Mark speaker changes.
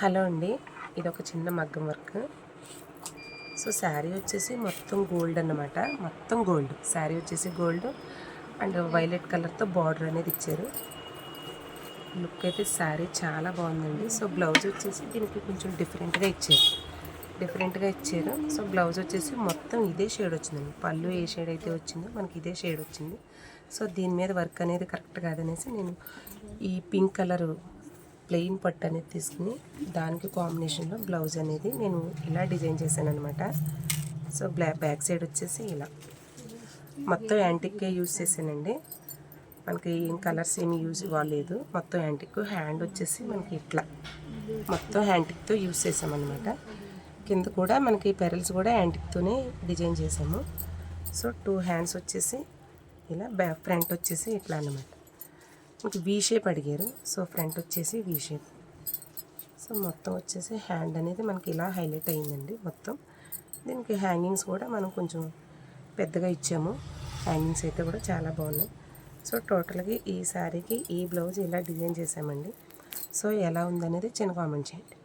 Speaker 1: Hello అండి. ఇది ఒక చిన్న మగ్గం వర్క్. సో శారీ వచ్చేసి మొత్తం గోల్డ్ అన్నమాట. మొత్తం గోల్డ్. శారీ వచ్చేసి గోల్డ్. అండ్ వైలెట్ కలర్తో బార్డర్ అనేది ఇచ్చారు. లుక్ అయితే శారీ చాలా బాగుందండి. సో బ్లౌజ్ వచ్చేసి దీనికి కొంచెం డిఫరెంట్గా ఇచ్చారు. డిఫరెంట్గా ఇచ్చారు. సో బ్లౌజ్ వచ్చేసి మొత్తం ఇదే షేడ్ వచ్చిందండి. పళ్ళు ఏ షేడ్ అయితే వచ్చిందో మనకి ఇదే షేడ్ వచ్చింది. సో దీని మీద వర్క్ అనేది కరెక్ట్ కాదనేసి నేను ఈ పింక్ కలర్ ప్లెయిన్ పట్టు అనేది తీసుకుని దానికి కాంబినేషన్లో బ్లౌజ్ అనేది నేను ఇలా డిజైన్ చేశాను అనమాట సో బ్లాక్ బ్యాక్ సైడ్ వచ్చేసి ఇలా. మొత్తం యాంటిక్కే యూజ్ చేశానండి. మనకి ఏం కలర్స్ ఏమి యూజ్ ఇవ్వలేదు మొత్తం యాంటిక్ హ్యాండ్ వచ్చేసి మనకి ఇట్లా. మొత్తం యాంటిక్తో యూజ్ చేసామన్నమాట కింద కూడా మనకి పెరల్స్ కూడా యాంటిక్తోనే డిజైన్ చేసాము సో టూ హ్యాండ్స్ వచ్చేసి ఇలా బ్యాక్ ఫ్రంట్ వచ్చేసి ఇట్లా అన్నమాట. వి వీ షేప్ అడిగారు. సో ఫ్రంట్ వచ్చేసి వీ షేప్ సో మొత్తం వచ్చేసి హ్యాండ్ అనేది మనకి ఇలా హైలైట్ అయ్యిందండి మొత్తం. దీనికి హ్యాంగింగ్స్ కూడా మనం కొంచెం పెద్దగా ఇచ్చాము. హ్యాంగింగ్స్ అయితే కూడా చాలా బాగున్నాయి. సో టోటల్గా ఈ శారీకి ఈ బ్లౌజ్ ఇలా డిజైన్ చేసామండి సో ఎలా ఉందనేది చిన్న కామెంట్ చేయండి.